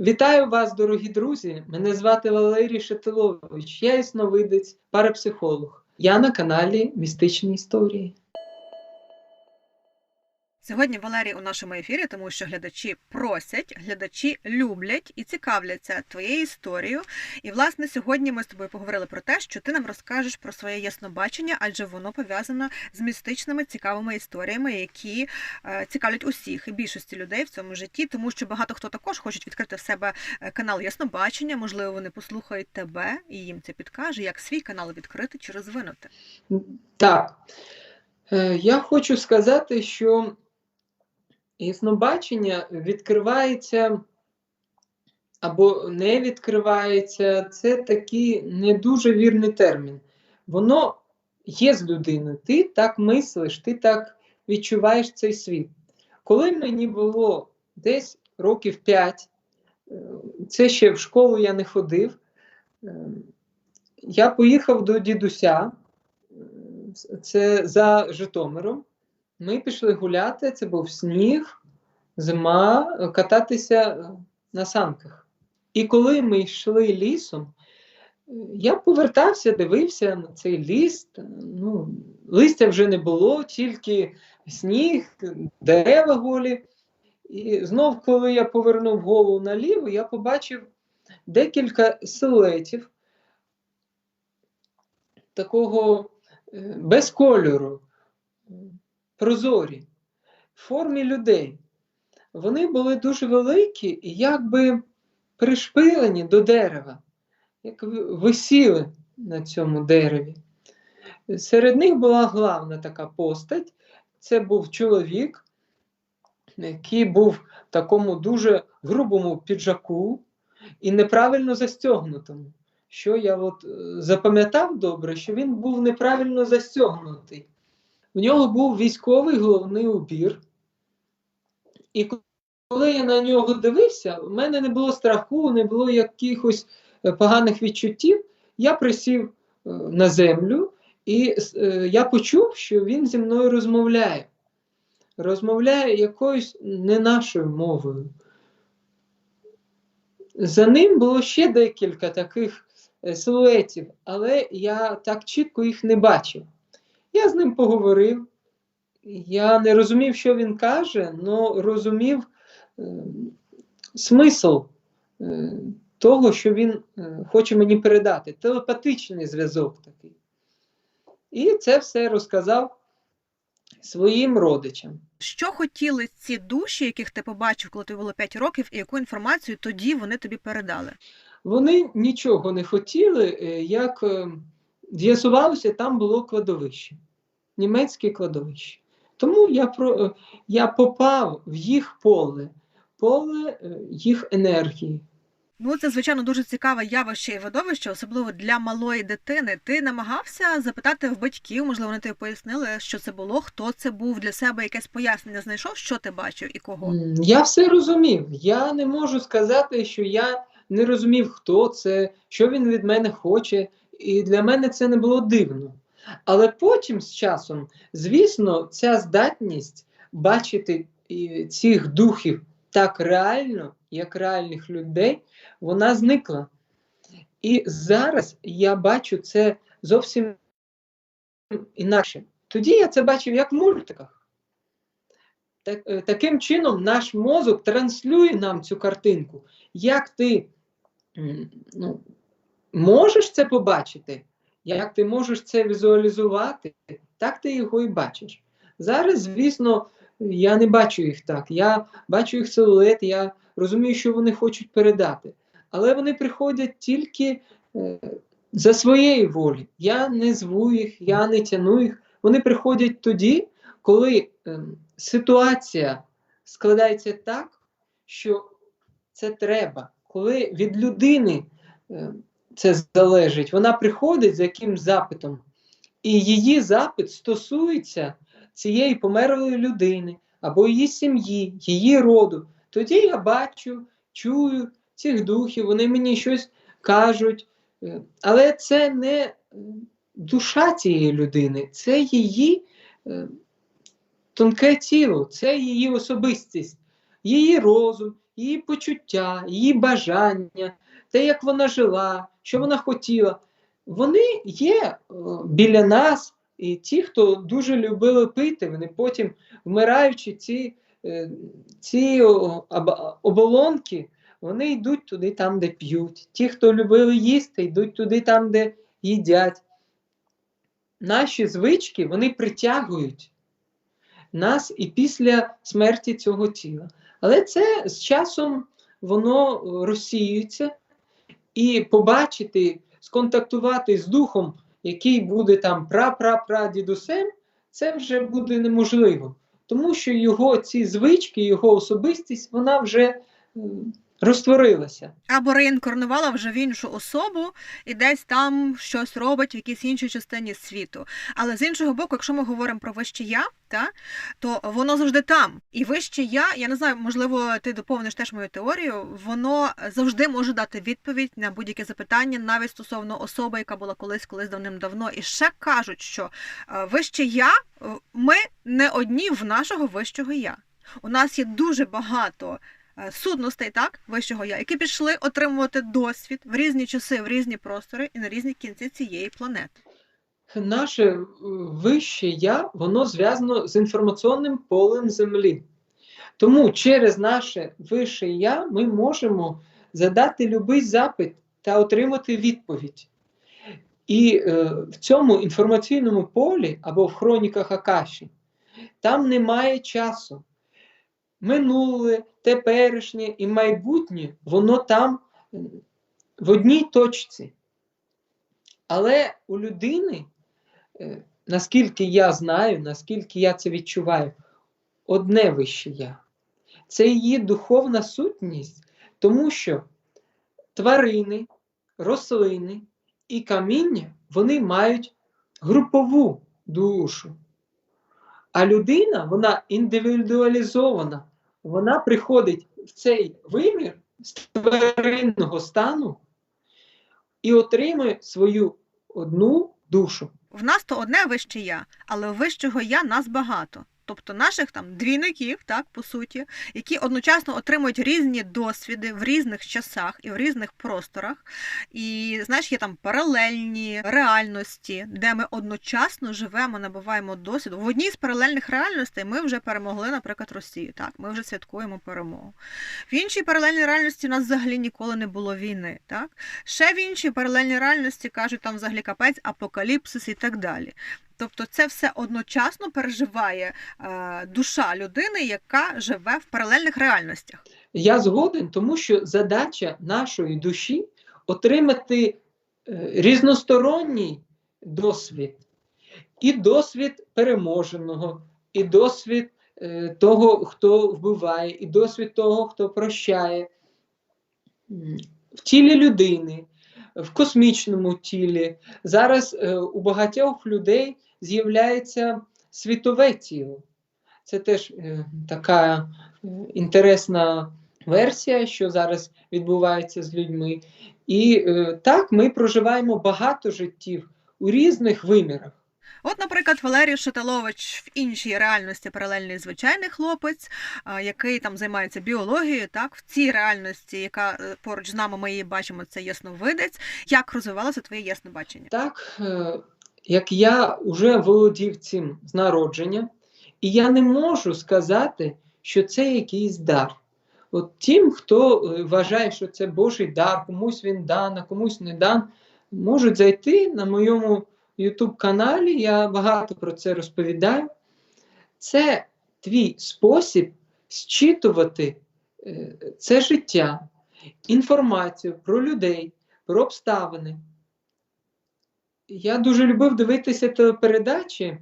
Вітаю вас, дорогі друзі! Мене звати Валерій Шатилович, я ясновидець, парапсихолог. Я на каналі Містичні історії. Сьогодні Валерій у нашому ефірі, тому що глядачі просять, глядачі люблять і цікавляться твоєю історією. І власне сьогодні ми з тобою поговорили про те, що ти нам розкажеш про своє яснобачення, адже воно пов'язано з містичними цікавими історіями, які е, цікавлять усіх і більшості людей в цьому житті, тому що багато хто також хочуть відкрити в себе е, канал Яснобачення. Можливо, вони послухають тебе і їм це підкаже, як свій канал відкрити чи розвинути. Так, е, я хочу сказати, що яснобачення відкривається або не відкривається, це такий не дуже вірний термін. Воно є з людиною. Ти так мислиш, ти так відчуваєш цей світ. Коли мені було десь років 5, це ще в школу я не ходив, е, я поїхав до дідуся, це за Житомиром. Ми пішли гуляти, це був сніг, зима, кататися на санках. І коли ми йшли лісом, я повертався, дивився на цей ліс. Ну, листя вже не було, тільки сніг, дерева голі. І знов, коли я повернув голову наліво, я побачив декілька силуетів такого е, без кольору, прозорі, в формі людей. Вони були дуже великі і якби пришпилені до дерева, як висіли на цьому дереві. Серед них була главна така постать. Це був чоловік, який був в такому дуже грубому піджаку і неправильно застягнутому. Що я от запам'ятав добре, що він був неправильно застягнутий. В нього був військовий головний убір. І коли я на нього дивився, в мене не було страху, не було якихось поганих відчуттів. Я присів на землю, і я почув, що він зі мною розмовляє. Розмовляє якоюсь не нашою мовою. За ним було ще декілька таких силуетів, але я так чітко їх не бачив. Я з ним поговорив. Я не розумів, що він каже, але розумів е, смисл е, того, що він е, хоче мені передати. Телепатичний зв'язок такий. І це все розказав своїм родичам. Що хотіли ці душі, яких ти побачив, коли тобі було 5 років, і яку інформацію тоді вони тобі передали? Вони нічого не хотіли, як з'ясувалося, там було кладовище, німецьке кладовище. Тому я про, я попав в їх поле, поле їх енергії. Ну, це, звичайно, дуже цікаве явище і видовище, особливо для малої дитини. Ти намагався запитати в батьків, можливо, вони тобі пояснили, що це було, хто це був для себе, якесь пояснення знайшов, що ти бачив і кого? Я все розумів. Я не можу сказати, що я не розумів, хто це, що він від мене хоче. І для мене це не було дивно. Але потім з часом, звісно, ця здатність бачити цих духів так реально, як реальних людей, вона зникла. І зараз я бачу це зовсім інакше. Тоді я це бачив як в мультиках. Так, Таким чином, наш мозок транслює нам цю картинку. Як ти ну, можеш це побачити? Як ти можеш це візуалізувати, так ти його і бачиш. Зараз, звісно, я не бачу їх так. Я бачу їх силует, я розумію, що вони хочуть передати. Але вони приходять тільки е, за своєї волі. Я не зву їх, я не тяну їх. Вони приходять тоді, коли е, ситуація складається так, що це треба. Коли від людини. Е, це залежить. Вона приходить з яким запитом, і її запит стосується цієї померлої людини або її сім'ї, її роду. Тоді я бачу, чую цих духів, вони мені щось кажуть. Е, але це не душа цієї людини, це її е, тонке тіло, це її особистість, її розум, її почуття, її бажання, те, як вона жила, що вона хотіла, вони є е, біля нас, і ті, хто дуже любили пити, вони потім, вмираючи, ці, е, ці оболонки, вони йдуть туди, там, де п'ють. Ті, хто любили їсти, йдуть туди, там, де їдять. Наші звички вони притягують нас і після смерті цього тіла. Але це з часом воно е, розсіюється, і побачити, сконтактувати з духом, який буде там пра-пра-пра-дідусем, це вже буде неможливо. Тому що його ці звички, його особистість, вона вже розтворилася. Або реінкарнувала вже в іншу особу і десь там щось робить в якійсь іншій частині світу. Але з іншого боку, якщо ми говоримо про вище я, та, то воно завжди там. І вище я, я не знаю, можливо, ти доповниш теж мою теорію, воно завжди може дати відповідь на будь-яке запитання, навіть стосовно особи, яка була колись, колись давним-давно. І ще кажуть, що е, вище я, е, ми не одні в нашого вищого я. У нас є дуже багато е, сутностей, так, вищого я, які пішли отримувати досвід в різні часи, в різні простори і на різні кінці цієї планети. Наше е, вище я, воно зв'язано з інформаційним полем Землі. Тому через наше вище я ми можемо задати будь-який запит та отримати відповідь. І е, в цьому інформаційному полі або в хроніках Акаші там немає часу. Минуле, теперішнє і майбутнє, воно там в одній точці. Але у людини, е, наскільки я знаю, наскільки я це відчуваю, одне вище я. Це її духовна сутність, тому що тварини, рослини і каміння вони мають групову душу. А людина, вона індивідуалізована, вона приходить в цей вимір з тваринного стану і отримує свою одну душу. В нас то одне вище я, але вищого я нас багато. Тобто наших там двійників, так по суті, які одночасно отримують різні досвіди в різних часах і в різних просторах. І знаєш, є там паралельні реальності, де ми одночасно живемо, набуваємо досвіду. В одній з паралельних реальностей ми вже перемогли, наприклад, Росію. Так, ми вже святкуємо перемогу. В іншій паралельній реальності у нас взагалі ніколи не було війни. Так, ще в іншій паралельній реальності кажуть, там взагалі капець, апокаліпсис і так далі. Тобто це все одночасно переживає е, душа людини, яка живе в паралельних реальностях. Я згоден, тому що задача нашої душі отримати е, різносторонній досвід, і досвід переможеного, і досвід е, того, хто вбиває, і досвід того, хто прощає в тілі людини, в космічному тілі. Зараз е, у багатьох людей з'являється світове тіло. Це теж е, така е, інтересна версія, що зараз відбувається з людьми. І так ми проживаємо багато життів у різних вимірах. От, наприклад, Валерій Шаталович в іншій реальності паралельний звичайний хлопець, який там займається біологією. Так, в цій реальності, яка е, поруч з нами ми її бачимо, це ясновидець. Як розвивалося твоє яснобачення? Так, е, як я вже володів цим з народження, і я не можу сказати, що це якийсь дар. От тим, хто е, вважає, що це Божий дар, комусь він дан, а комусь не дан, можуть зайти на моєму YouTube каналі. Я багато про це розповідаю. Це твій спосіб зчитувати е, це життя, інформацію про людей, про обставини. Я дуже любив дивитися телепередачі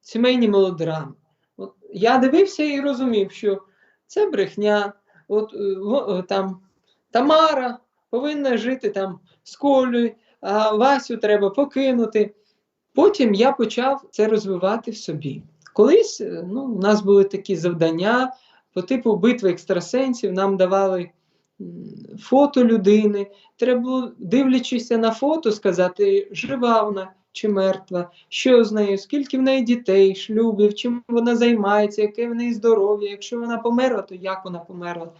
сімейні мелодрами. От я дивився і розумів, що це брехня. От е, во- е, там Тамара повинна жити там з Колею, Васю треба покинути. Потім я почав це розвивати в собі. Колись е, ну, у нас були такі завдання по типу битви екстрасенсів, нам давали фото людини. Треба було, дивлячись на фото, сказати, жива вона чи мертва, що з нею, скільки в неї дітей, шлюбів, чим вона займається, яке в неї здоров'я. Якщо вона померла, то як вона померла.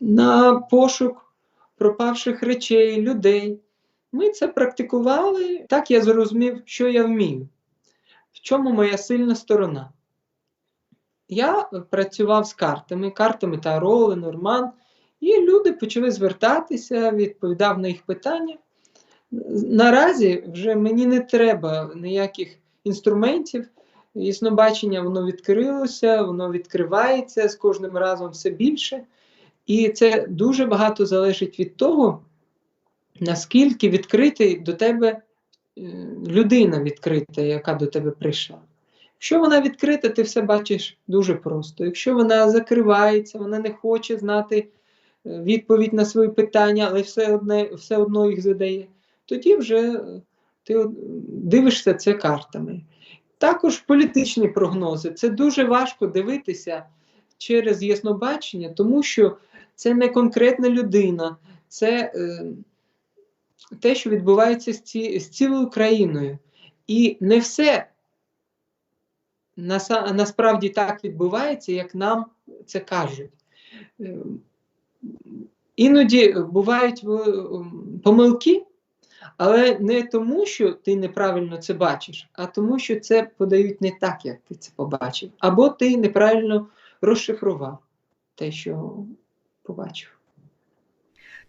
на пошук пропавших речей, людей. Ми це практикували. Так я зрозумів, що я вмію, в чому моя сильна сторона. Я працював з картами, картами Таро, Ленорман, і люди почали звертатися, відповідав на їх питання. Наразі вже мені не треба ніяких інструментів. Яснобачення воно відкрилося, воно відкривається з кожним разом все більше. І це дуже багато залежить від того, наскільки відкритий до тебе е, людина відкрита, яка до тебе прийшла. Якщо вона відкрита, ти все бачиш дуже просто. Якщо вона закривається, вона не хоче знати е, відповідь на свої питання, але все, одне, все одно їх задає, тоді вже е, ти дивишся це картами. Також політичні прогнози. Це дуже важко дивитися через яснобачення, тому що це не конкретна людина, це е, те, що відбувається з, ці, з цілою країною. І не все наса- насправді так відбувається, як нам це кажуть. Е, Іноді бувають е, помилки, але не тому, що ти неправильно це бачиш, а тому, що це подають не так, як ти це побачив. Або ти неправильно розшифрував те, що побачив.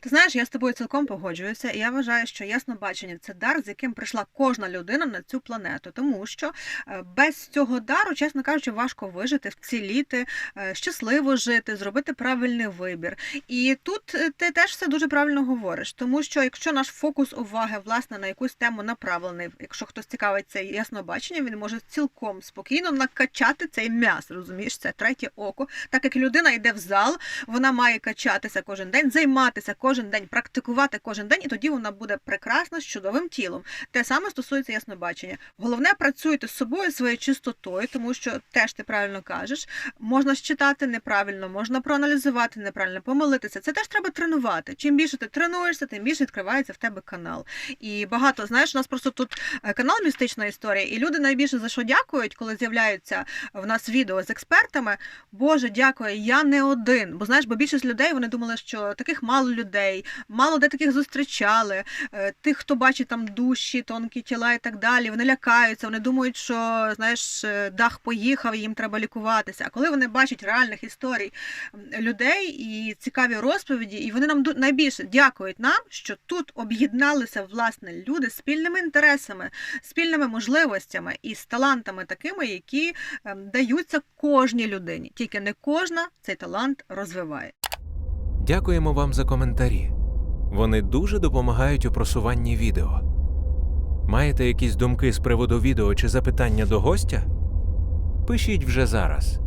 Ти знаєш, я з тобою цілком погоджуюся, і я вважаю, що яснобачення це дар, з яким прийшла кожна людина на цю планету, тому що е, без цього дару, чесно кажучи, важко вижити, вціліти, е, щасливо жити, зробити правильний вибір. І тут е, ти теж все дуже правильно говориш, тому що якщо наш фокус уваги власне на якусь тему направлений, якщо хтось цікавиться яснобаченням, він може цілком спокійно накачати цей м'яс, розумієш, це третє око. Так як людина йде в зал, вона має качатися кожен день, займатися кожен день, практикувати кожен день, і тоді вона буде прекрасна з чудовим тілом. Те саме стосується яснобачення. Головне, працюйте з собою, своєю чистотою, тому що теж ти правильно кажеш. Можна считати неправильно, можна проаналізувати неправильно, помилитися. Це теж треба тренувати. Чим більше ти тренуєшся, тим більше відкривається в тебе канал. І багато знаєш, у нас просто тут е, канал містична історія, і люди найбільше за що дякують, коли з'являються в нас відео з експертами. Боже, дякую, я не один. Бо знаєш, бо більшість людей вони думали, що таких мало людей, мало де таких зустрічали. Е, Тих, хто бачить там душі, тонкі тіла і так далі, вони лякаються, вони думають, що знаєш, е, дах поїхав, їм треба лікуватися. А коли вони бачать реальних історій людей і цікаві розповіді, і вони нам найбільше дякують нам, що тут об'єдналися власне люди спільними інтересами, спільними можливостями і з талантами такими, які ем, даються кожній людині. Тільки не кожна цей талант розвиває. Дякуємо вам за коментарі. Вони дуже допомагають у просуванні відео. Маєте якісь думки з приводу відео чи запитання до гостя? Пишіть вже зараз.